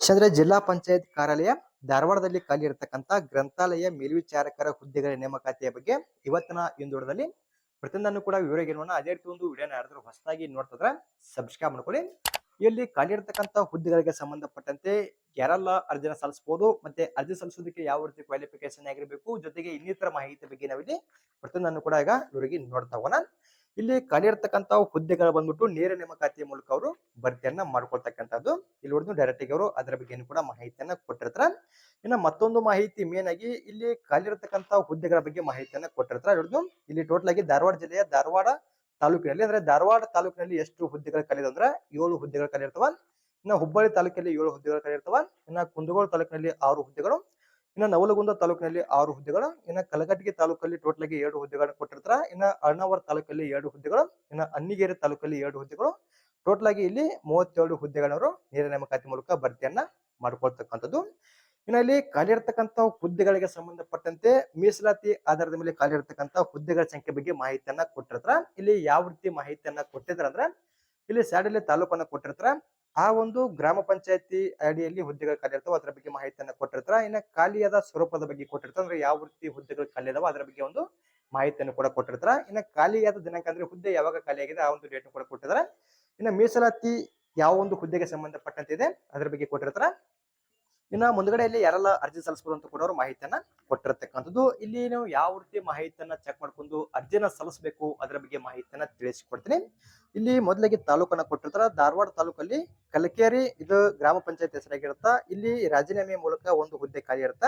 ಚಂದ್ರ ಜಿಲ್ಲಾ ಪಂಚಾಯತ್ ಕಾರ್ಯಾಲಯ ಧಾರವಾಡದಲ್ಲಿ ಖಾಲಿ ಇರತಕ್ಕಂತ ಗ್ರಂಥಾಲಯ ಮೇಲ್ವಿಚಾರಕರ ಹುದ್ದೆಗಳ ನೇಮಕಾತಿಯ ಬಗ್ಗೆ ಇವತ್ತಿನ ಇಂದೂರದಲ್ಲಿ ಪ್ರತಿಯೊಂದನ್ನು ಕೂಡ ವಿವರ ನೋಡೋಣ. ಅದೇ ರೀತಿ ಒಂದು ವಿಡಿಯೋನ ಯಾರಾದ್ರೂ ಹೊಸದಾಗಿ ನೋಡ್ತಿದ್ರೆ ಸಬ್ಸ್ಕ್ರೈಬ್ ಮಾಡ್ಕೊಳ್ಳಿ. ಇಲ್ಲಿ ಖಾಲಿ ಇರತಕ್ಕಂತ ಹುದ್ದೆಗಳಿಗೆ ಸಂಬಂಧಪಟ್ಟಂತೆ ಯಾರೆಲ್ಲ ಅರ್ಜಿನ ಸಲ್ಲಿಸಬಹುದು ಮತ್ತೆ ಅರ್ಜಿ ಸಲ್ಲಿಸೋದಕ್ಕೆ ಯಾವ ರೀತಿ ಕ್ವಾಲಿಫಿಕೇಶನ್ ಆಗಿರಬೇಕು, ಜೊತೆಗೆ ಇನ್ನಿತರ ಮಾಹಿತಿ ಬಗ್ಗೆ ನಾವಿಲ್ಲಿ ಪ್ರತಿಯೊಂದನ್ನು ಕೂಡ ಈಗ ಇವರಿಗೆ ನೋಡ್ತಾ ಹೋಗೋಣ. ಇಲ್ಲಿ ಖಾಲಿ ಇರ್ತಕ್ಕಂತ ಹುದ್ದೆಗಳು ಬಂದ್ಬಿಟ್ಟು ನೇರ ನೇಮಕಾತಿಯ ಮೂಲಕ ಅವರು ಭರ್ತಿಯನ್ನ ಮಾಡ್ಕೊಳ್ತಕ್ಕಂಥದ್ದು. ಇಲ್ಲಿ ಹೊಡೆದು ಡೈರೆಕ್ಟ್ ಆಗಿ ಅವರು ಅದರ ಬಗ್ಗೆ ಕೂಡ ಮಾಹಿತಿಯನ್ನ ಕೊಟ್ಟಿರ್ತಾರೆ. ಇನ್ನ ಮತ್ತೊಂದು ಮಾಹಿತಿ ಮೇನ್ ಆಗಿ ಇಲ್ಲಿ ಖಾಲಿ ಹುದ್ದೆಗಳ ಬಗ್ಗೆ ಮಾಹಿತಿಯನ್ನ ಕೊಟ್ಟಿರ್ತಾರೆ. ಹಿಡಿದು ಇಲ್ಲಿ ಟೋಟಲ್ ಆಗಿ ಧಾರವಾಡ ಜಿಲ್ಲೆಯ ಧಾರವಾಡ ತಾಲೂಕಿನಲ್ಲಿ ಅಂದ್ರೆ ಧಾರವಾಡ ತಾಲೂಕಿನಲ್ಲಿ ಎಷ್ಟು ಹುದ್ದೆಗಳು ಖಾಲಿ ಅಂದ್ರೆ ಏಳು ಹುದ್ದೆಗಳು ಇರ್ತವ ಇನ್ನ ಹುಬ್ಬಳ್ಳಿ ತಾಲೂಕಿನಲ್ಲಿ ಏಳು ಹುದ್ದೆಗಳು ಇರ್ತವ ಇನ್ನ ಕುಂದಗೋಳ ತಾಲೂಕಿನಲ್ಲಿ ಆರು ಹುದ್ದೆಗಳು. ಇನ್ನ ನವಲಗುಂದ ತಾಲೂಕಿನಲ್ಲಿ ಆರು ಹುದ್ದೆಗಳು, ಇನ್ನ ಕಲಘಟಗಿ ತಾಲೂಕಲ್ಲಿ ಟೋಟಲ್ ಆಗಿ ಎರಡು ಹುದ್ದೆಗಳನ್ನು ಕೊಟ್ಟಿರ್ತಾರ. ಇನ್ನ ಅರ್ಣಾವರ ತಾಲೂಕಲ್ಲಿ ಎರಡು ಹುದ್ದೆಗಳು, ಇನ್ನ ಅನ್ನಿಗೇರಿ ತಾಲೂಕಲ್ಲಿ ಎರಡು ಹುದ್ದೆಗಳು. ಟೋಟಲ್ ಆಗಿ ಇಲ್ಲಿ ಮೂವತ್ತೆರಡು ಹುದ್ದೆಗಳವರು ನೇರ ನೇಮಕಾತಿ ಮೂಲಕ ಭರ್ತಿಯನ್ನ ಮಾಡ್ಕೊಳ್ತಕ್ಕಂಥದ್ದು. ಇನ್ನ ಇಲ್ಲಿ ಖಾಲಿ ಇರ್ತಕ್ಕಂಥ ಹುದ್ದೆಗಳಿಗೆ ಸಂಬಂಧಪಟ್ಟಂತೆ ಮೀಸಲಾತಿ ಆಧಾರದ ಮೇಲೆ ಖಾಲಿ ಇರ್ತಕ್ಕಂಥ ಹುದ್ದೆಗಳ ಸಂಖ್ಯೆ ಬಗ್ಗೆ ಮಾಹಿತಿಯನ್ನ ಕೊಟ್ಟಿರ್ತಾರ. ಇಲ್ಲಿ ಯಾವ ರೀತಿ ಮಾಹಿತಿಯನ್ನ ಕೊಟ್ಟಿದ್ರ ಅಂದ್ರೆ, ಇಲ್ಲಿ ಸ್ಯಾಡಲ್ಲಿ ತಾಲೂಕನ್ನ ಕೊಟ್ಟಿರ್ತಾರ. ಆ ಒಂದು ಗ್ರಾಮ ಪಂಚಾಯತಿ ಅಡಿಯಲ್ಲಿ ಹುದ್ದೆಗಳು ಖಾಲಿ ಇರ್ತಾವ, ಅದರ ಬಗ್ಗೆ ಮಾಹಿತಿಯನ್ನ ಕೊಟ್ಟಿರ್ತಾರ. ಇನ್ನ ಖಾಲಿಯಾದ ಸ್ವರೂಪದ ಬಗ್ಗೆ ಕೊಟ್ಟಿರ್ತಾರ. ಅಂದ್ರೆ ಯಾವ ರೀತಿ ಹುದ್ದೆಗಳು ಖಾಲಿ ಅದಾವ ಅದರ ಬಗ್ಗೆ ಒಂದು ಮಾಹಿತಿಯನ್ನು ಕೂಡ ಕೊಟ್ಟಿರ್ತಾರ. ಇನ್ನ ಖಾಲಿಯಾದ ದಿನಾಂಕ ಅಂದ್ರೆ ಹುದ್ದೆ ಯಾವಾಗ ಖಾಲಿಯಾಗಿದೆ ಆ ಒಂದು ಡೇಟ್ ಕೂಡ ಕೊಟ್ಟಿರ್ತಾರ ಇನ್ನ ಮೀಸಲಾತಿ ಯಾವ ಒಂದು ಹುದ್ದೆಗೆ ಸಂಬಂಧಪಟ್ಟಂತಿದೆ ಅದರ ಬಗ್ಗೆ ಕೊಟ್ಟಿರ್ತಾರ. ಇನ್ನ ಮುಂದ್ಗಡೆಯಲ್ಲಿ ಯಾರೆಲ್ಲ ಅರ್ಜಿ ಸಲ್ಲಿಸಬಹುದು ಅಂತ ಕೂಡ ಅವರು ಮಾಹಿತಿಯನ್ನ ಕೊಟ್ಟಿರತಕ್ಕಂಥದ್ದು. ಇಲ್ಲಿ ನೀವು ಯಾವ ರೀತಿ ಮಾಹಿತಿಯನ್ನ ಚೆಕ್ ಮಾಡ್ಕೊಂಡು ಅರ್ಜಿನ ಸಲ್ಲಿಸಬೇಕು ಅದರ ಬಗ್ಗೆ ಮಾಹಿತಿಯನ್ನ ತಿಳಿಸಿಕೊಡ್ತೀನಿ. ಇಲ್ಲಿ ಮೊದಲಿಗೆ ತಾಲೂಕನ್ನ ಕೊಟ್ಟಿರ್ತಾರ. ಧಾರವಾಡ ತಾಲೂಕಲ್ಲಿ ಕಲಕೇರಿ ಇದು ಗ್ರಾಮ ಪಂಚಾಯತ್ ಹೆಸರಾಗಿರುತ್ತ. ಇಲ್ಲಿ ರಾಜೀನಾಮೆ ಮೂಲಕ ಒಂದು ಹುದ್ದೆ ಖಾಲಿ ಇರುತ್ತ.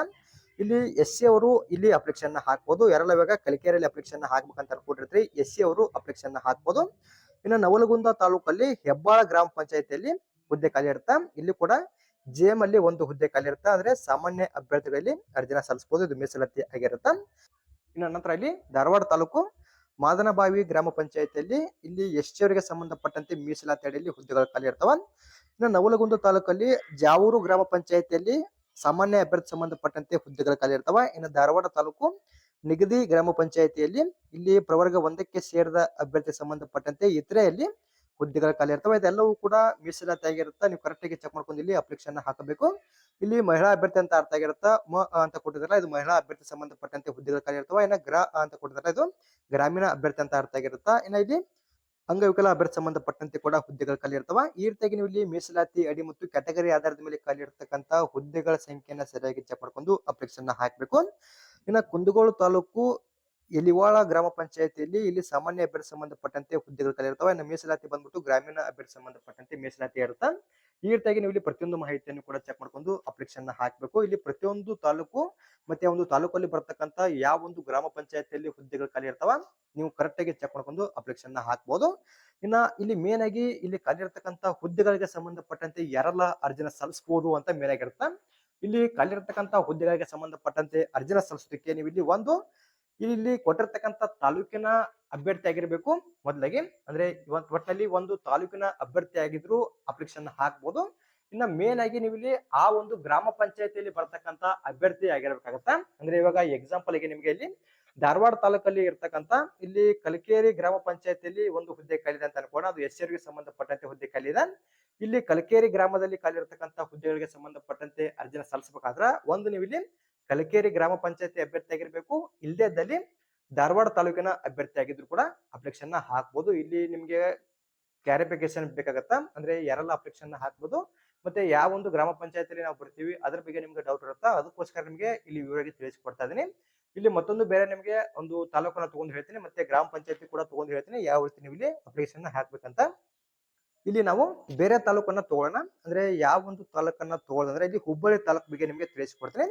ಇಲ್ಲಿ ಎಸ್ ಸಿ ಅವರು ಇಲ್ಲಿ ಅಪ್ಲಿಕೇಶನ್ ಹಾಕ್ಬೋದು. ಯಾರೆಲ್ಲ ಇವಾಗ ಕಲಿಕೇರಿಯಲ್ಲಿ ಅಪ್ಲಿಕೇಶನ್ ಹಾಕ್ಬೇಕಂತ ಅನ್ಕೊಂಡಿರ್ತೀರಿ, ಎಸ್ ಸಿ ಅವರು ಅಪ್ಲಿಕೇಶನ್ ಹಾಕ್ಬೋದು. ಇನ್ನು ನವಲಗುಂದ ತಾಲೂಕಲ್ಲಿ ಹೆಬ್ಬಾಳ ಗ್ರಾಮ ಪಂಚಾಯತಿಯಲ್ಲಿ ಹುದ್ದೆ ಖಾಲಿ ಇರುತ್ತೆ. ಇಲ್ಲಿ ಕೂಡ ಜೆಎಂ ಅಲ್ಲಿ ಒಂದು ಹುದ್ದೆ ಖಾಲಿ ಇರುತ್ತೆ? ಅಂದ್ರೆ ಸಾಮಾನ್ಯ ಅಭ್ಯರ್ಥಿಗಳಲ್ಲಿ ಅರ್ಜಿನ ಸಲ್ಲಿಸಬಹುದು. ಇದು ಮೀಸಲಾತಿ ಆಗಿರುತ್ತೆ? ಇನ್ನು ನಂತರ ಇಲ್ಲಿ ಧಾರವಾಡ ತಾಲೂಕು ಮಾದನಬಾವಿ ಗ್ರಾಮ ಪಂಚಾಯತಿಯಲ್ಲಿ ಇಲ್ಲಿ ಎಷ್ಟೇವರಿಗೆ ಸಂಬಂಧಪಟ್ಟಂತೆ ಮೀಸಲಾತಿ ಅಡಿಯಲ್ಲಿ ಹುದ್ದೆಗಳು ಖಾಲಿ ಇರ್ತಾವ. ಇನ್ನು ನವಲಗುಂದ ತಾಲೂಕಲ್ಲಿ ಜಾವೂರು ಗ್ರಾಮ ಪಂಚಾಯತಿಯಲ್ಲಿ ಸಾಮಾನ್ಯ ಅಭ್ಯರ್ಥಿ ಸಂಬಂಧಪಟ್ಟಂತೆ ಹುದ್ದೆಗಳು ಖಾಲಿ ಇರ್ತಾವ. ಇನ್ನು ಧಾರವಾಡ ತಾಲೂಕು ನಿಗದಿ ಗ್ರಾಮ ಪಂಚಾಯತಿಯಲ್ಲಿ ಇಲ್ಲಿ ಪ್ರವರ್ಗ ಒಂದಕ್ಕೆ ಸೇರಿದ ಅಭ್ಯರ್ಥಿ ಸಂಬಂಧಪಟ್ಟಂತೆ ಇತರೆಯಲ್ಲಿ ಹುದ್ದೆಗಳು ಖಾಲಿ ಇರ್ತವೆ. ಇದೆಲ್ಲವೂ ಕೂಡ ಮೀಸಲಾತಿ ಆಗಿರುತ್ತೆ. ನೀವು ಕರೆಕ್ಟ್ ಆಗಿ ಚೆಕ್ ಮಾಡ್ಕೊಂಡು ಇಲ್ಲಿ ಅಪ್ಲಿಕೇಶನ್ ಹಾಕಬೇಕು. ಇಲ್ಲಿ ಮಹಿಳಾ ಅಭ್ಯರ್ಥಿ ಅಂತ ಅರ್ಥ ಆಗಿರುತ್ತಾ? ಮ ಅಂತ ಕೊಟ್ಟಿದ್ರಲ್ಲ, ಇದು ಮಹಿಳಾ ಅಭ್ಯರ್ಥಿ ಸಂಬಂಧಪಟ್ಟಂತೆ ಹುದ್ದೆಗಳ ಖಾಲಿ ಇರ್ತವೆ. ಇನ್ನ ಗ್ರ ಅಂತ ಕೊಟ್ಟಿದ್ರೆ ಇದು ಗ್ರಾಮೀಣ ಅಭ್ಯರ್ಥಿ ಅಂತ ಅರ್ಥ ಆಗಿರುತ್ತಾ? ಇನ್ನ ಇಲ್ಲಿ ಅಂಗವಿಕಲ ಅಭ್ಯರ್ಥಿ ಸಂಬಂಧಪಟ್ಟಂತೆ ಕೂಡ ಹುದ್ದೆಗಳ ಖಾಲಿ ಇರ್ತವೆ. ಈ ರೀತಿಯಾಗಿ ನೀವು ಇಲ್ಲಿ ಮೀಸಲಾತಿ ಅಡಿ ಮತ್ತು ಕ್ಯಾಟಗರಿ ಆಧಾರದ ಮೇಲೆ ಖಾಲಿ ಇರ್ತಕ್ಕಂತ ಹುದ್ದೆಗಳ ಸಂಖ್ಯೆಯನ್ನ ಸರಿಯಾಗಿ ಚೆಕ್ ಮಾಡ್ಕೊಂಡು ಅಪ್ಲಿಕೇಶನ್ ಹಾಕಬೇಕು. ಇನ್ನ ಕುಂದಗೋಳ ತಾಲೂಕು ಎಲಿವಾಳ ಗ್ರಾಮ ಪಂಚಾಯತಿಯಲ್ಲಿ ಇಲ್ಲಿ ಸಾಮಾನ್ಯ ಅಭ್ಯರ್ಥಿ ಸಂಬಂಧಪಟ್ಟಂತೆ ಹುದ್ದೆಗಳು ಇನ್ನು ಮೀಸಲಾತಿ ಬಂದ್ಬಿಟ್ಟು ಗ್ರಾಮೀಣ ಅಭ್ಯರ್ಥಿ ಸಂಬಂಧಪಟ್ಟಂತೆ ಮೀಸಲಾತಿ ಇರುತ್ತೆ? ಈ ರೀತಿಯಾಗಿ ನೀವು ಇಲ್ಲಿ ಪ್ರತಿಯೊಂದು ಮಾಹಿತಿಯನ್ನು ಕೂಡ ಚೆಕ್ ಮಾಡ್ಕೊಂಡು ಅಪ್ಲಿಕೇಶನ್ ಹಾಕಬೇಕು. ಇಲ್ಲಿ ಪ್ರತಿಯೊಂದು ತಾಲೂಕು ಮತ್ತೆ ಒಂದು ತಾಲೂಕಲ್ಲಿ ಬರ್ತಕ್ಕಂತ ಯಾವ ಒಂದು ಗ್ರಾಮ ಪಂಚಾಯತಿಯಲ್ಲಿ ಹುದ್ದೆಗಳು ಖಾಲಿ ಇರ್ತಾವ ನೀವು ಕರೆಕ್ಟ್ ಆಗಿ ಚೆಕ್ ಮಾಡ್ಕೊಂಡು ಅಪ್ಲಿಕೇಶನ್ ಹಾಕ್ಬಹುದು ಇನ್ನ ಇಲ್ಲಿ ಮೇನ್ ಆಗಿ ಇಲ್ಲಿ ಖಾಲಿ ಇರ್ತಕ್ಕಂತ ಹುದ್ದೆಗಳಿಗೆ ಸಂಬಂಧಪಟ್ಟಂತೆ ಯಾರೆಲ್ಲ ಅರ್ಜಿನ ಸಲ್ಲಿಸಬಹುದು ಅಂತ ಮೇನ್ ಆಗಿರುತ್ತೆ ಇಲ್ಲಿ ಖಾಲಿ ಇರ್ತಕ್ಕಂತ ಹುದ್ದೆಗಳಿಗೆ ಸಂಬಂಧಪಟ್ಟಂತೆ ಅರ್ಜಿನ ಸಲ್ಲಿಸೋದಕ್ಕೆ ನೀವು ಇಲ್ಲಿ ಒಂದು ಇಲ್ಲಿ ಕೊಟ್ಟಿರ್ತಕ್ಕಂತ ತಾಲೂಕಿನ ಅಭ್ಯರ್ಥಿ ಆಗಿರ್ಬೇಕು. ಮೊದಲಾಗಿ ಅಂದ್ರೆ ಇವತ್ತು ಒಟ್ಟಿನಲ್ಲಿ ಒಂದು ತಾಲೂಕಿನ ಅಭ್ಯರ್ಥಿ ಆಗಿದ್ರು ಅಪ್ಲಿಕೇಶನ್ ಹಾಕ್ಬೋದು. ಇನ್ನ ಮೇನ್ ಆಗಿ ನೀವು ಇಲ್ಲಿ ಆ ಒಂದು ಗ್ರಾಮ ಪಂಚಾಯತಿಯಲ್ಲಿ ಬರ್ತಕ್ಕಂತ ಅಭ್ಯರ್ಥಿ ಆಗಿರ್ಬೇಕಾಗತ್ತ? ಅಂದ್ರೆ ಇವಾಗ ಎಕ್ಸಾಂಪಲ್ಗೆ ನಿಮ್ಗೆ ಇಲ್ಲಿ ಧಾರವಾಡ ತಾಲೂಕಲ್ಲಿ ಇರ್ತಕ್ಕಂತ ಇಲ್ಲಿ ಕಲಕೇರಿ ಗ್ರಾಮ ಪಂಚಾಯತಿಯಲ್ಲಿ ಒಂದು ಹುದ್ದೆ ಖಾಲಿದೆ ಅಂತ ಅನ್ಕೋಣ ಅದು ಎಸ್ ಸಂಬಂಧಪಟ್ಟಂತೆ ಹುದ್ದೆ ಖಾಲಿದೆ ಇಲ್ಲಿ ಕಲಕೇರಿ ಗ್ರಾಮದಲ್ಲಿ ಖಾಲಿ ಇರತಕ್ಕಂತ ಹುದ್ದೆಗಳಿಗೆ ಸಂಬಂಧಪಟ್ಟಂತೆ ಅರ್ಜಿನ ಸಲ್ಲಿಸಬೇಕಾದ್ರ ಒಂದು ನೀವು ಕಲಕೇರಿ ಗ್ರಾಮ ಪಂಚಾಯತಿ ಅಭ್ಯರ್ಥಿ ಆಗಿರ್ಬೇಕು ಇಲ್ಲದೇ ಇದ್ದಲ್ಲಿ ಧಾರವಾಡ ತಾಲೂಕಿನ ಅಭ್ಯರ್ಥಿ ಆಗಿದ್ರು ಕೂಡ ಅಪ್ಲಿಕೇಶನ್ ಹಾಕ್ಬೋದು. ಇಲ್ಲಿ ನಿಮ್ಗೆ ಕ್ಲಾರಿಫಿಕೇಶನ್ ಬೇಕಾಗತ್ತಾ? ಅಂದ್ರೆ ಯಾರೆಲ್ಲ ಅಪ್ಲಿಕೇಶನ್ ಹಾಕ್ಬೋದು? ಮತ್ತೆ ಯಾವ ಒಂದು ಗ್ರಾಮ ಪಂಚಾಯತಿಯಲ್ಲಿ ನಾವು ಬರ್ತೀವಿ, ಅದ್ರ ಬಗ್ಗೆ ನಿಮ್ಗೆ ಡೌಟ್ ಇರುತ್ತಾ? ಅದಕ್ಕೋಸ್ಕರ ನಿಮ್ಗೆ ಇಲ್ಲಿ ವಿವರವಾಗಿ ತಿಳಿಸಿಕೊಡ್ತಾ ಇದೀನಿ ಇಲ್ಲಿ ಮತ್ತೊಂದು ಬೇರೆ ನಿಮ್ಗೆ ಒಂದು ತಾಲೂಕನ್ನ ತಗೊಂಡು ಹೇಳ್ತೀನಿ, ಮತ್ತೆ ಗ್ರಾಮ ಪಂಚಾಯತಿ ಕೂಡ ತಗೊಂಡು ಹೇಳ್ತೀನಿ, ಯಾವ ರೀತಿ ನೀವು ಇಲ್ಲಿ ಅಪ್ಲಿಕೇಶನ್ ಹಾಕ್ಬೇಕಂತ. ಇಲ್ಲಿ ನಾವು ಬೇರೆ ತಾಲೂಕನ್ನ ತಗೊಳ್ಳೋಣ. ಅಂದ್ರೆ ಯಾವ ಒಂದು ತಾಲೂಕನ್ನ ತಗೊಳ್ಳೋದಂದ್ರೆ ಇಲ್ಲಿ ಹುಬ್ಬಳ್ಳಿ ತಾಲೂಕು ಬಗ್ಗೆ ನಿಮ್ಗೆ ತಿಳಿಸಿಕೊಡ್ತೀನಿ.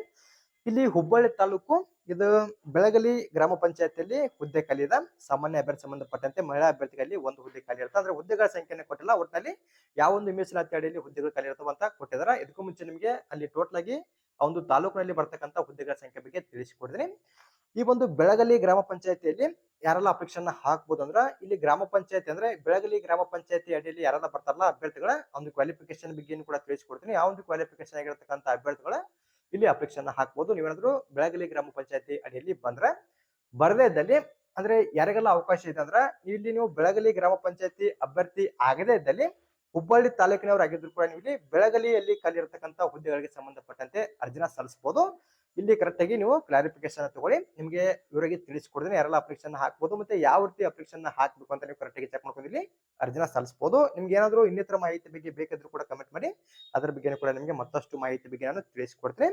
ಇಲ್ಲಿ ಹುಬ್ಬಳ್ಳಿ ತಾಲೂಕು, ಇದು ಬೆಳಗಲಿ ಗ್ರಾಮ ಪಂಚಾಯತಿಯಲ್ಲಿ ಹುದ್ದೆ ಖಾಲಿ ಇದೆ. ಸಾಮಾನ್ಯ ಅಭ್ಯರ್ಥಿ ಸಂಬಂಧಪಟ್ಟಂತೆ ಮಹಿಳಾ ಅಭ್ಯರ್ಥಿಗಳಲ್ಲಿ ಒಂದು ಹುದ್ದೆ ಖಾಲಿ ಇರುತ್ತೆ. ಅಂದ್ರೆ ಹುದ್ದೆಗಳ ಸಂಖ್ಯೆನೇ ಕೊಟ್ಟಿಲ್ಲ. ಒಟ್ಟಿನಲ್ಲಿ ಯಾವ ಒಂದು ಮೀಸಲಾತಿ ಅಡಿಯಲ್ಲಿ ಹುದ್ದೆಗಳು ಖಾಲಿ ಇರ್ತವೆ ಅಂತ ಕೊಟ್ಟಿದ್ದಾರೆ. ಇದಕ್ಕೂ ಮುಂಚೆ ನಿಮಗೆ ಅಲ್ಲಿ ಟೋಟಲ್ ಆಗಿ ಆ ಒಂದು ತಾಲೂಕಿನಲ್ಲಿ ಬರ್ತಕ್ಕಂಥ ಹುದ್ದೆಗಳ ಸಂಖ್ಯೆ ಬಗ್ಗೆ ತಿಳಿಸಿಕೊಡ್ತೀನಿ. ಈ ಒಂದು ಬೆಳಗಲಿ ಗ್ರಾಮ ಪಂಚಾಯತಿಯಲ್ಲಿ ಯಾರೆಲ್ಲ ಅಪ್ಲಿಕೇಶನ್ ಹಾಕ್ಬೋದು ಅಂದ್ರೆ ಇಲ್ಲಿ ಗ್ರಾಮ ಪಂಚಾಯತಿ ಅಂದ್ರೆ ಬೆಳಗಲಿ ಗ್ರಾಮ ಪಂಚಾಯತಿ ಅಡಿಯಲ್ಲಿ ಯಾರೆಲ್ಲ ಬರ್ತಾರಲ್ಲ ಅಭ್ಯರ್ಥಿಗಳ ಒಂದು ಕ್ವಾಲಿಫಿಕೇಶನ್ ಬಗ್ಗೆ ಕೂಡ ತಿಳಿಸಿಕೊಡ್ತೀನಿ. ಯಾವ ಒಂದು ಕ್ವಾಲಿಫಿಕೇಶನ್ ಆಗಿರತಕ್ಕಂಥ ಅಭ್ಯರ್ಥಿಗಳ ಇಲ್ಲಿ ಅಪ್ಲಿಕೇಶನ್ ಹಾಕ್ಬೋದು. ನೀವೇನಾದ್ರು ಬೆಳಗಲಿ ಗ್ರಾಮ ಪಂಚಾಯತಿ ಅಡಿಯಲ್ಲಿ ಬಂದ್ರೆ ಬರದೇ ಇದ್ದಲ್ಲಿ ಅಂದ್ರೆ ಯಾರಿಗೆಲ್ಲ ಅವಕಾಶ ಇದೆ ಅಂದ್ರೆ ಇಲ್ಲಿ ನೀವು ಬೆಳಗಲಿ ಗ್ರಾಮ ಪಂಚಾಯತಿ ಅಭ್ಯರ್ಥಿ ಆಗದೇ ಇದ್ದಲ್ಲಿ ಹುಬ್ಬಳ್ಳಿ ತಾಲೂಕಿನವರು ಆಗಿದ್ರು ಕೂಡ ನೀವು ಇಲ್ಲಿ ಬೆಳಗಲಿಯಲ್ಲಿ ಇರತಕ್ಕಂತ ಹುದ್ದೆಗಳಿಗೆ ಸಂಬಂಧಪಟ್ಟಂತೆ ಅರ್ಜಿನ ಸಲ್ಲಿಸಬಹುದು ಇಲ್ಲಿ ಕರೆಕ್ಟ್ ಆಗಿ ನೀವು ಕ್ಲಾರಿಫಿಕೇಶನ್ ತಗೊಳ್ಳಿ. ನಿಮಗೆ ಇವರಿಗೆ ತಿಳಿಸ್ಕೊಡ್ತೀನಿ. ಯಾರೆಲ್ಲ ಅಪ್ಲಿಕೇಶನ್ ಹಾಕ್ಬೋದು ಮತ್ತೆ ಯಾವ ರೀತಿ ಅಪ್ಲಿಕೇಶನ್ ಹಾಕ್ಬೇಕು ಅಂತ ನೀವು ಕರೆಕ್ಟ್ ಆಗಿ ಚೆಕ್ ಮಾಡ್ಕೊಂಡು ಅರ್ಜಿನ ಸಲ್ಲಿಸಬಹುದು ನಿಮ್ಗೆ ಏನಾದರೂ ಇನ್ನಿತರ ಮಾಹಿತಿ ಬಗ್ಗೆ ಬೇಕಾದ್ರೂ ಕೂಡ ಕಮೆಂಟ್ ಮಾಡಿ. ಅದ್ರ ಬಗ್ಗೆ ಕೂಡ ನಿಮಗೆ ಮತ್ತಷ್ಟು ಮಾಹಿತಿ ಬಗ್ಗೆ ನಾನು ತಿಳಿಸ್ಕೊಡ್ತೀನಿ.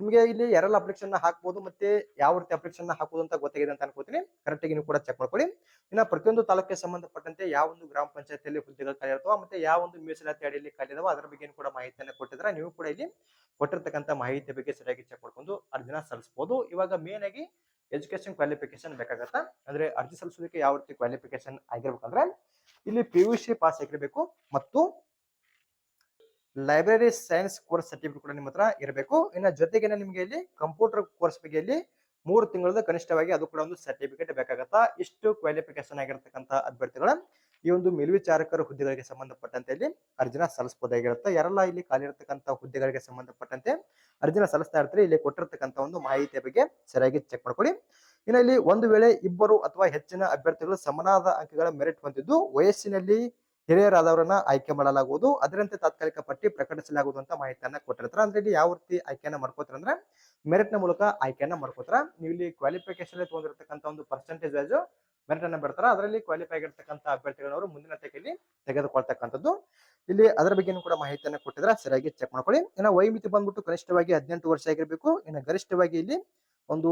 ನಿಮಗೆ ಇಲ್ಲಿ ಯಾರೆಲ್ಲ ಅಪ್ಲಿಕೇಶನ್ ಹಾಕ್ಬೋದು, ಮತ್ತೆ ಯಾವ ರೀತಿ ಅಪ್ಲಿಕೇಶನ್ ಹಾಕೋದು ಅಂತ ಗೊತ್ತಾಗಿದೆ ಅಂತ ಅನ್ಕೋತೀನಿ. ಕರೆಕ್ಟ್ ಆಗಿ ನೀವು ಕೂಡ ಚೆಕ್ ಮಾಡ್ಕೊಳ್ಳಿ. ಇನ್ನ ಪ್ರತಿಯೊಂದು ತಾಲೂಕಿಗೆ ಸಂಬಂಧಪಟ್ಟಂತೆ ಯಾವ ಒಂದು ಗ್ರಾಮ ಪಂಚಾಯತಿಯಲ್ಲಿ ಹುದ್ದೆಗಳು ಖಾಲಿ ಮತ್ತೆ ಯಾವ ಒಂದು ಮೀಸಲಾತಿ ಅಡಿಯಲ್ಲಿ ಖಾಲಿ ಇದಾವ, ಅದರ ಬಗ್ಗೆ ಕೂಡ ಮಾಹಿತಿಯನ್ನು ಕೊಟ್ಟಿದ್ರೆ ನೀವು ಕೂಡ ಇಲ್ಲಿ ಕೊಟ್ಟಿರ್ತಕ್ಕಂಥ ಮಾಹಿತಿ ಬಗ್ಗೆ ಸರಿಯಾಗಿ ಚೆಕ್ ಮಾಡ್ಕೊಂಡು ಅರ್ಜಿನ ಸಲ್ಲಿಸಬಹುದು ಇವಾಗ ಮೇನ್ ಆಗಿ ಎಜುಕೇಶನ್ ಕ್ವಾಲಿಫಿಕೇಶನ್ ಬೇಕಾಗತ್ತ? ಅಂದ್ರೆ ಅರ್ಜಿ ಸಲ್ಲಿಸೋದಕ್ಕೆ ಯಾವ ರೀತಿ ಕ್ವಾಲಿಫಿಕೇಶನ್ ಆಗಿರ್ಬೇಕಂದ್ರೆ, ಇಲ್ಲಿ ಪಿ ಯು ಸಿ ಪಾಸ್ ಆಗಿರ್ಬೇಕು, ಮತ್ತು ಲೈಬ್ರರಿ ಸೈನ್ಸ್ ಕೋರ್ಸ್ ಸರ್ಟಿಫಿಕೇಟ್ ಕೂಡ ನಿಮ್ಮ ಹತ್ರ ಇರಬೇಕು. ಇನ್ನು ಜೊತೆಗೆ ನಿಮಗೆ ಇಲ್ಲಿ ಕಂಪ್ಯೂಟರ್ ಕೋರ್ಸ್ ಬಗ್ಗೆ ಇಲ್ಲಿ ಮೂರು ತಿಂಗಳದ ಕನಿಷ್ಠವಾಗಿ ಅದು ಕೂಡ ಒಂದು ಸರ್ಟಿಫಿಕೇಟ್ ಬೇಕಾಗತ್ತಾ. ಇಷ್ಟು ಕ್ವಾಲಿಫಿಕೇಶನ್ ಆಗಿರತಕ್ಕಂತ ಅಭ್ಯರ್ಥಿಗಳ ಈ ಒಂದು ಮೇಲ್ವಿಚಾರಕರ ಹುದ್ದೆಗಳಿಗೆ ಸಂಬಂಧಪಟ್ಟಂತೆ ಇಲ್ಲಿ ಅರ್ಜಿನ ಸಲ್ಲಿಸಬಹುದಾಗಿರುತ್ತೆ. ಯಾರೆಲ್ಲ ಇಲ್ಲಿ ಖಾಲಿ ಇರತಕ್ಕಂಥ ಹುದ್ದೆಗಳಿಗೆ ಸಂಬಂಧಪಟ್ಟಂತೆ ಅರ್ಜಿನ ಸಲ್ಲಿಸ್ತಾ ಇರ್ತಾರೆ, ಇಲ್ಲಿ ಕೊಟ್ಟಿರ್ತಕ್ಕಂಥ ಒಂದು ಮಾಹಿತಿಯ ಬಗ್ಗೆ ಸರಿಯಾಗಿ ಚೆಕ್ ಮಾಡ್ಕೊಳ್ಳಿ. ಇನ್ನು ಇಲ್ಲಿ ಒಂದು ವೇಳೆ ಇಬ್ಬರು ಅಥವಾ ಹೆಚ್ಚಿನ ಅಭ್ಯರ್ಥಿಗಳು ಸಮನಾದ ಅಂಕಗಳ ಮೆರಿಟ್ ಹೊಂದಿದ್ದು, ವಯಸ್ಸಿನಲ್ಲಿ ಹಿರಿಯರಾದವರನ್ನ ಆಯ್ಕೆ ಮಾಡಲಾಗುವುದು. ಅದರಂತೆ ತಾತ್ಕಾಲಿಕ ಪಟ್ಟಿ ಪ್ರಕಟಿಸಲಾಗುವುದು ಅಂತ ಮಾಹಿತಿಯನ್ನ ಕೊಟ್ಟಿರ್ತಾರೆ. ಅಂದ್ರೆ ಇಲ್ಲಿ ಯಾವ ರೀತಿ ಆಯ್ಕೆಯನ್ನ ಮಾಡ್ಕೋತಾರೆ ಅಂದ್ರೆ ಮೆರಿಟ್ನ ಮೂಲಕ ಆಯ್ಕೆಯನ್ನ ಮಾಡ್ಕೋತಾರ. ನೀವು ಇಲ್ಲಿ ಕ್ವಾಲಿಫಿಕೇಶನ್ ತಗೊಂಡಿರ್ತಕ್ಕಂಥ ಒಂದು ಪರ್ಸೆಂಟೇಜ್ ವೈಸ್ ಮೆರಿಟ್ ಅನ್ನ ಬಿಡ್ತಾರೆ. ಅದರಲ್ಲಿ ಕ್ವಾಲಿಫೈ ಆಗಿರ್ತಕ್ಕಂಥ ಅಭ್ಯರ್ಥಿಗಳವರು ಮುಂದಿನ ತೆಗೆಯಲ್ಲಿ ತೆಗೆದುಕೊಳ್ತಕ್ಕಂಥದ್ದು. ಇಲ್ಲಿ ಅದರ ಬಗ್ಗೆ ಕೂಡ ಮಾಹಿತಿಯನ್ನು ಕೊಟ್ಟಿದ್ರೆ ಸರಿಯಾಗಿ ಚೆಕ್ ಮಾಡ್ಕೊಳ್ಳಿ. ಇನ್ನು ವೈಮಿತಿ ಬಂದ್ಬಿಟ್ಟು ಕನಿಷ್ಠವಾಗಿ ಹದಿನೆಂಟು ವರ್ಷ ಆಗಿರಬೇಕು. ಇನ್ನು ಗರಿಷ್ಠವಾಗಿ ಇಲ್ಲಿ ಒಂದು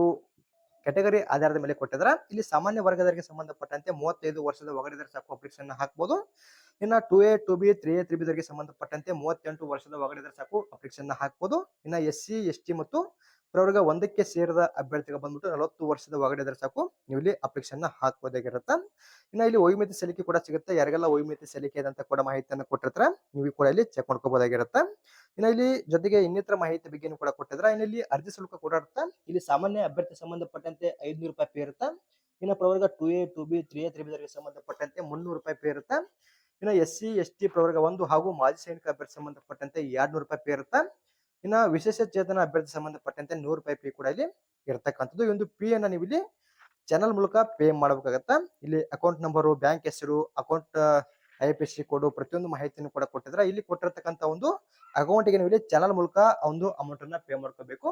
ಕೆಟಗರಿ ಆಧಾರದ ಮೇಲೆ ಕೊಟ್ಟಿದ್ರೆ. ಇಲ್ಲಿ ಸಾಮಾನ್ಯ ವರ್ಗದವರಿಗೆ ಸಂಬಂಧಪಟ್ಟಂತೆ ಮೂವತ್ತೈದು ವರ್ಷದ ಒಗಡಿದರೆ ಸಾಕು ಅಪ್ಲಿಕೇಶನ್ ಹಾಕ್ಬೋದು. ಇನ್ನ two A two B three A three ಸಂಬಂಧಪಟ್ಟಂತೆ ಮೂವತ್ತೆಂಟು ವರ್ಷದ ಒಗಡಿದರೆ ಸಾಕು ಅಪ್ಲಿಕೇಶನ್ ಹಾಕ್ಬೋದು. ಇನ್ನ ಎಸ್ ಸಿ ಎಸ್ ಟಿ ಮತ್ತು ಪ್ರವರ್ಗ ಒಂದಕ್ಕೆ ಸೇರಿದ ಅಭ್ಯರ್ಥಿಗಳು ಬಂದ್ಬಿಟ್ಟು ನಲವತ್ತು ವರ್ಷದ ಒಳಗಡೆ ಇದ್ರೆ ಸಾಕು. ನೀವು ಇಲ್ಲಿ ಅಪ್ಲಿಕೇಶನ್ ಹಾಕ್ಬೋದಾಗಿರುತ್ತೆ. ಇನ್ನ ಇಲ್ಲಿ ವೈಮಿತಿ ಸಲಿಕೆ ಕೂಡ ಸಿಗುತ್ತೆ. ಯಾರಿಗೆಲ್ಲ ವೈಮಿತಿ ಸಲಿಕೆ ಅಂತ ಕೂಡ ಮಾಹಿತಿಯನ್ನು ಕೊಟ್ಟಿರ್ತಾರೆ, ನೀವು ಕೂಡ ಇಲ್ಲಿ ಚೆಕ್ ಮಾಡ್ಕೋಬಹುದಾಗಿರುತ್ತೆ ಇನ್ನ ಇಲ್ಲಿ ಜೊತೆಗೆ ಇನ್ನಿತರ ಮಾಹಿತಿ ಬಗ್ಗೆ ಕೂಡ ಕೊಟ್ಟಿದ್ರೆ, ಇನ್ನು ಇಲ್ಲಿ ಅರ್ಜಿ ಶುಲ್ಕ ಕೂಡ ಇರುತ್ತೆ. ಇಲ್ಲಿ ಸಾಮಾನ್ಯ ಅಭ್ಯರ್ಥಿ ಸಂಬಂಧಪಟ್ಟಂತೆ ಐದ್ನೂರು ರೂಪಾಯಿ ಪೇ ಇರುತ್ತೆ. ಇನ್ನು ಪ್ರವರ್ಗ two A two B three A three ಸಂಬಂಧಪಟ್ಟಂತೆ ಮುನ್ನೂರು ರೂಪಾಯಿ ಪೇ ಇರುತ್ತೆ. ಇನ್ನು ಎಸ್ ಸಿ ಎಸ್ ಟಿ ಪ್ರವರ್ಗ ಒಂದು ಹಾಗೂ ಮಾಜಿ ಸೈನಿಕ ಅಭ್ಯರ್ಥಿ ಸಂಬಂಧಪಟ್ಟಂತೆ ಎರಡ್ನೂರು ರೂಪಾಯಿ ಪೇ ಇರುತ್ತೆ. ಇನ್ನ ವಿಶೇಷ ಚೇತನ ಅಭ್ಯರ್ಥಿ ಸಂಬಂಧಪಟ್ಟಂತೆ ನೂರು ರೂಪಾಯಿ ಪೇ ಕೂಡ ಇಲ್ಲಿ ಇರತಕ್ಕಂಥದ್ದು. ಈ ಒಂದು ಪಿ ಅನ್ನ ನೀವು ಇಲ್ಲಿ ಚಾನಲ್ ಮೂಲಕ ಪೇ ಮಾಡಬೇಕಾಗತ್ತ? ಇಲ್ಲಿ ಅಕೌಂಟ್ ನಂಬರು ಬ್ಯಾಂಕ್ ಹೆಸರು account I P C code ಪ್ರತಿಯೊಂದು ಮಾಹಿತಿಯನ್ನು ಕೂಡ ಕೊಟ್ಟಿದ್ರೆ ಇಲ್ಲಿ ಕೊಟ್ಟಿರ್ತಕ್ಕಂಥ ಒಂದು ಅಕೌಂಟ್ಗೆ ನೀವು ಇಲ್ಲಿ ಚಾನಲ್ ಮೂಲಕ ಒಂದು ಅಮೌಂಟ್ ಅನ್ನ ಪೇ ಮಾಡ್ಕೋಬೇಕು.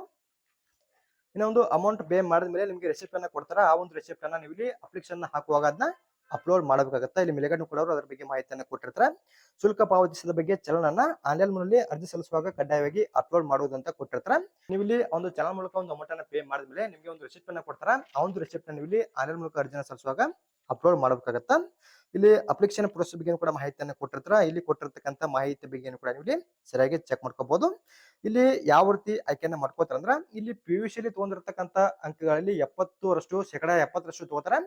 ಇನ್ನೊಂದು ಅಮೌಂಟ್ ಪೇ ಮಾಡಿದ್ಮೇಲೆ ನಿಮಗೆ ರೆಸಿಪ್ಟ್ ಅನ್ನ ಕೊಡ್ತಾರ. ಆ ಒಂದು ರೆಸಿಪ್ಟ್ ಅನ್ನ ನೀವು ಇಲ್ಲಿ ಅಪ್ಲಿಕೇಶನ್ ಹಾಕುವಾಗ ಅದನ್ನ ಅಪ್ಲೋಡ್ ಮಾಡಬೇಕಾಗತ್ತಾ? ಇಲ್ಲಿ ಮಿಲೆಗಣ್ಣು ಕೂಡ ಅದ್ರ ಬಗ್ಗೆ ಮಾಹಿತಿಯನ್ನು ಕೊಟ್ಟಿರ್ತಾರೆ. ಶುಲ್ಕ ಪಾವತಿಸಿದ ಬಗ್ಗೆ ಚಲನನ್ನ ಆನ್ಲೈನ್ ಮೂಲಕ ಅರ್ಜಿ ಸಲ್ಲಿಸುವಾಗ ಕಡ್ಡಾಯವಾಗಿ ಅಪ್ಲೋಡ್ ಮಾಡುವುದು ಅಂತ ಕೊಟ್ಟಿರ್ತಾರೆ. ನೀವು ಇಲ್ಲಿ ಒಂದು ಚಲನ ಮೂಲಕ ಒಂದು ಅಮೌಂಟ್ ಅನ್ನ ಪೇ ಮಾಡಿದ್ಮೇಲೆ ನಿಮಗೆ ಒಂದು ರೆಸಿಪ್ಟ್ ಅನ್ನ ಕೊಡ್ತಾರ. ಆ ಒಂದು ರೆಸಿಪ್ಟ್ ನೀವು ಇಲ್ಲಿ ಆನ್ಲೈನ್ ಮೂಲಕ ಅರ್ಜಿನ ಸಲ್ಲಿಸುವಾಗ ಅಪ್ಲೋಡ್ ಮಾಡಬೇಕಾಗತ್ತೆ? ಇಲ್ಲಿ ಅಪ್ಲಿಕೇಶನ್ ಪ್ರೊಸೆಸ್ ಬಗ್ಗೆ ಕೂಡ ಮಾಹಿತಿಯನ್ನು ಕೊಟ್ಟಿರ್ತಾರ. ಇಲ್ಲಿ ಕೊಟ್ಟಿರ್ತಕ್ಕಂಥ ಮಾಹಿತಿ ಬಗ್ಗೆ ಕೂಡ ನೀವು ಸರಿಯಾಗಿ ಚೆಕ್ ಮಾಡ್ಕೋಬಹುದು ಇಲ್ಲಿ ಯಾವ ರೀತಿ ಆಯ್ಕೆಯನ್ನ ಮಾಡ್ಕೋತಾರ ಅಂದ್ರ, ಇಲ್ಲಿ ಪಿ ಯು ಸಿ ತಗೊಂಡಿರ್ತಕ್ಕಂಥ ಅಂಕಗಳಲ್ಲಿ ಎಪ್ಪತ್ತರಷ್ಟು ಶೇಕಡಾ ಎಪ್ಪತ್ತರಷ್ಟು ತಗೋತಾರ.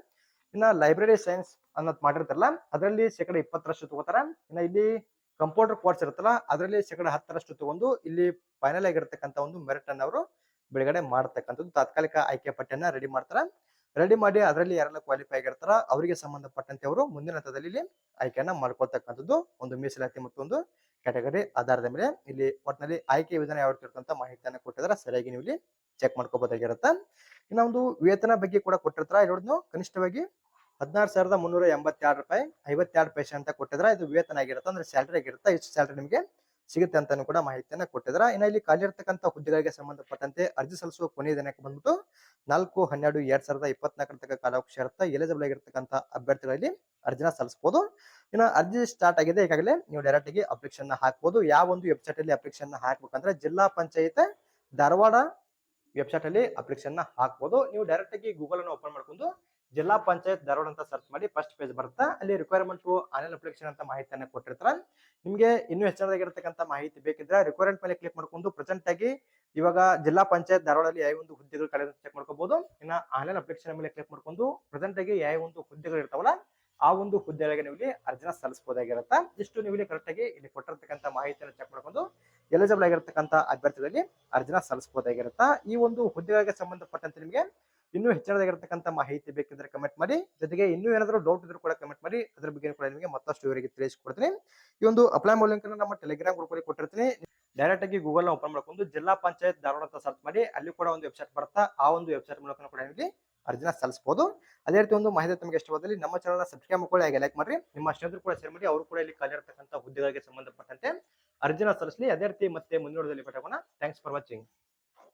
ಇನ್ನ ಲೈಬ್ರರಿ ಸೈನ್ಸ್ ಅನ್ನೋದು ಮಾಡಿರ್ತಾರಲ್ಲ, ಅದರಲ್ಲಿ ಶೇಕಡ ಇಪ್ಪತ್ತರಷ್ಟು ತಗೋತಾರ. ಇನ್ನ ಇಲ್ಲಿ ಕಂಪ್ಯೂಟರ್ ಕೋರ್ಸ್ ಇರುತ್ತಲ್ಲ, ಅದರಲ್ಲಿ ಶೇಕಡ ಹತ್ತರಷ್ಟು ತಗೊಂಡು ಇಲ್ಲಿ ಫೈನಲ್ ಆಗಿರ್ತಕ್ಕಂಥ ಒಂದು ಮೆರಿಟ್ ಅನ್ನ ಅವರು ಬಿಡುಗಡೆ ಮಾಡತಕ್ಕಂಥದ್ದು. ತಾತ್ಕಾಲಿಕ ಆಯ್ಕೆ ಪಟ್ಟಿಯನ್ನ ರೆಡಿ ಮಾಡ್ತಾರ. ರೆಡಿ ಮಾಡಿ ಅದರಲ್ಲಿ ಯಾರೆಲ್ಲ ಕ್ವಾಲಿಫೈ ಆಗಿರ್ತಾರ ಅವರಿಗೆ ಸಂಬಂಧಪಟ್ಟಂತೆ ಅವರು ಮುಂದಿನ ಹಂತದಲ್ಲಿ ಇಲ್ಲಿ ಆಯ್ಕೆಯನ್ನ ಮಾಡ್ಕೊಳ್ತಕ್ಕಂಥದ್ದು ಒಂದು ಮೀಸಲಾತಿ ಮತ್ತು ಒಂದು ಕ್ಯಾಟಗರಿ ಆಧಾರದ ಮೇಲೆ. ಇಲ್ಲಿ ಒಟ್ಟಿನಲ್ಲಿ ಆಯ್ಕೆ ವಿಧಾನ ಯಾವ ಮಾಹಿತಿಯನ್ನ ಕೊಟ್ಟಿದ್ರೆ ಸರಿಯಾಗಿ ನೀವು ಇಲ್ಲಿ ಚೆಕ್ ಮಾಡ್ಕೋಬಹುದಾಗಿರುತ್ತೆ ಇನ್ನೊಂದು ವೇತನ ಬಗ್ಗೆ ಕೂಡ ಕೊಟ್ಟಿರ್ತಾರ. ಇರೋದ್ನು ಕನಿಷ್ಠವಾಗಿ ಹದಿನಾರು ಸಾವಿರದ ಮುನ್ನೂರ ಎಂಬತ್ತೆರಡು ರೂಪಾಯಿ, ಐವತ್ತೆರಡು ಪೈಸೆ ಅಂತ ಕೊಟ್ಟಿದ್ರ. ಇದು ವೇತನ ಆಗಿರುತ್ತೆ, ಅಂದ್ರೆ ಸ್ಯಾಲ್ರಿ ಆಗಿರುತ್ತೆ. ಇಷ್ಟು ಸ್ಯಾಲ್ರಿ ನಿಮಗೆ ಸಿಗುತ್ತೆ ಅಂತಾನು ಕೂಡ ಮಾಹಿತಿಯನ್ನ ಕೊಟ್ಟಿದ್ರ. ಇನ್ನ ಇಲ್ಲಿ ಖಾಲಿ ಇರ್ತಕ್ಕಂಥ ಹುದ್ದೆಗಳಿಗೆ ಸಂಬಂಧಪಟ್ಟಂತೆ ಅರ್ಜಿ ಸಲ್ಲಿಸುವ ಕೊನೆಯ ದಿನಕ್ಕೆ ಬಂದ್ಬಿಟ್ಟು ನಾಲ್ಕು, ಹನ್ನೆರಡು, ಎರಡ್ ಸಾವಿರದ ಇಪ್ಪತ್ನಾಲ್ಕರ ತನಕ ಕಾಲಾವಕಾಶ ಇರುತ್ತೆ. ಎಲಿಜಿಬಲ್ ಆಗಿರ್ತಕ್ಕಂಥ ಅಭ್ಯರ್ಥಿಗಳಲ್ಲಿ ಅರ್ಜಿನ ಸಲ್ಲಿಸಬಹುದು ಇನ್ನು ಅರ್ಜಿ ಸ್ಟಾರ್ಟ್ ಆಗಿದೆ. ಈಗಾಗಲೇ ನೀವು ಡೈರೆಕ್ಟ್ ಆಗಿ ಅಪ್ಲಿಕೇಶನ್ ಹಾಕ್ಬೋದು. ಯಾವ ಒಂದು ವೆಬ್ಸೈಟ್ ಅಲ್ಲಿ ಅಪ್ಲಿಕೇಶನ್ ಹಾಕ್ಬೇಕಂದ್ರೆ ಜಿಲ್ಲಾ ಪಂಚಾಯತ್ ಧಾರವಾಡ ವೆಬ್ಸೈಟ್ ಅಲ್ಲಿ ಅಪ್ಲಿಕೇಶನ್ ಹಾಕ್ಬೋದು. ನೀವು ಡೈರೆಕ್ಟ್ ಆಗಿ ಗೂಗಲ್ ಅನ್ನು ಓಪನ್ ಮಾಡ್ಕೊಂಡು ಜಿಲ್ಲಾ ಪಂಚಾಯತ್ ಧಾರವಾಡ ಅಂತ ಸರ್ಚ್ ಮಾಡಿ ಫಸ್ಟ್ ಪೇಜ್ ಬರುತ್ತೆ? ಅಲ್ಲಿ ರಿಕ್ವೈರ್ಮೆಂಟ್ ಆನ್ಲೈನ್ ಅಪ್ಲಿಕೇಶನ್ ಅಂತ ಮಾಹಿತಿಯನ್ನು ಕೊಟ್ಟಿರ್ತಾರೆ. ನಿಮಗೆ ಇನ್ನೂ ಹೆಚ್ಚಿನದಾಗಿರ್ತಕ್ಕಂಥ ಮಾಹಿತಿ ಬೇಕಿದ್ರೆ ರಿಕ್ವೈರ್ಮೆಂಟ್ ಮೇಲೆ ಕ್ಲಿಕ್ ಮಾಡ್ಕೊಂಡು ಪ್ರೆಸೆಂಟ್ ಆಗಿ ಇವಾಗ ಜಿಲ್ಲಾ ಪಂಚಾಯತ್ ಧಾರವಾಡಲ್ಲಿ ಯಾವ ಒಂದು ಹುದ್ದೆಗಳು ಕಳೆದ ಚೆಕ್ ಮಾಡ್ಕೋಬಹುದು ಇನ್ನ ಆನ್ಲೈನ್ ಅಪ್ಲಿಕೇಶನ್ ಮೇಲೆ ಕ್ಲಿಕ್ ಮಾಡ್ಕೊಂಡು ಪ್ರೆಸೆಂಟ್ ಆಗಿ ಯಾವ ಒಂದು ಹುದ್ದೆಗಳು ಇರ್ತಾವಲ್ಲ, ಆ ಒಂದು ಹುದ್ದೆಗಳಿಗೆ ನೀವು ಅರ್ಜಿನ ಸಲ್ಲಿಸಬಹುದಾಗಿರುತ್ತೆ? ಇಷ್ಟು ನೀವು ಇಲ್ಲಿ ಕರೆಕ್ಟ್ ಆಗಿ ಇಲ್ಲಿ ಕೊಟ್ಟಿರ್ತಕ್ಕಂಥ ಮಾಹಿತಿಯನ್ನು ಚೆಕ್ ಮಾಡ್ಕೊಂಡು ಎಲಿಜಿಬಲ್ ಆಗಿರತಕ್ಕಂತ ಅಭ್ಯರ್ಥಿಗಳಲ್ಲಿ ಅರ್ಜಿನ ಸಲ್ಲಿಸಬಹುದಾಗಿರುತ್ತಾ? ಈ ಒಂದು ಹುದ್ದೆಗಳಿಗೆ ಸಂಬಂಧಪಟ್ಟಂತೆ ನಿಮಗೆ ಇನ್ನೂ ಹೆಚ್ಚಿನದಾಗಿರ್ತಕ್ಕಂಥ ಮಾಹಿತಿ ಬೇಕಿದ್ರೆ ಕಮೆಂಟ್ ಮಾಡಿ. ಜೊತೆಗೆ ಇನ್ನೂ ಏನಾದರೂ ಡೌಟ್ ಇದ್ರೂ ಕೂಡ ಕಮೆಂಟ್ ಮಾಡಿ. ಅದ್ರ ಬಗ್ಗೆ ಕೂಡ ನಿಮಗೆ ಮತ್ತಷ್ಟು ಇವರಿಗೆ ತಿಳಿಸಿಕೊಡ್ತೀನಿ. ಈ ಒಂದು ಅಪ್ಲೈ ಮಾಡೋ ನಮ್ಮ ಟೆಲಿಗ್ರಾಮ್ ಗ್ರೂಪ್ ಅಲ್ಲಿ ಕೊಟ್ಟಿರ್ತೀನಿ. ಡೈರೆಕ್ಟ್ ಆಗಿ ಗೂಗಲ್ನ ಓಪನ್ ಮಾಡ್ಕೊಂಡು ಜಿಲ್ಲಾ ಪಂಚಾಯತ್ ಧಾರವಾಡ ಅಂತ ಸರ್ಚ್ ಮಾಡಿ. ಅಲ್ಲಿ ಕೂಡ ಒಂದು ವೆಬ್ಸೈಟ್ ಬರುತ್ತಾ? ಆ ಒಂದು ವೆಬ್ಸೈಟ್ ಮೂಲಕ ಕೂಡ ನಿಮಗೆ ಅರ್ಜಿನ ಸಲ್ಲಿಸಬಹುದು. ಅದೇ ರೀತಿ ಒಂದು ಮಾಹಿತಿ ತಮಗೆ ಇಷ್ಟವಾದಲ್ಲಿ ನಮ್ಮ ಚಾನಲ್ ಸಬ್ಸ್ಕ್ರೈಬ್ ಮಾಡ್ಕೊಳ್ಳಿ. ಹಾಗೆ ಲೈಕ್ ಮಾಡಿ ನಿಮ್ಮ ಸ್ನೇಹಿತರು ಕೂಡ ಶೇರ್ ಮಾಡಿ. ಅವರು ಕೂಡ ಇಲ್ಲಿ ಖಾಲಿ ಹುದ್ದೆಗಳಿಗೆ ಸಂಬಂಧಪಟ್ಟಂತೆ ಅರ್ಜುನ ಸಲ್ಲಿಸಲಿ ಅದೇ ರೀತಿ ಮತ್ತೆ ಮುಂದಿನ ವಿಡಿಯೋದಲ್ಲಿ ಭೇಟಿ ಥ್ಯಾಂಕ್ಸ್ ಫಾರ್ ವಾಚಿಂಗ್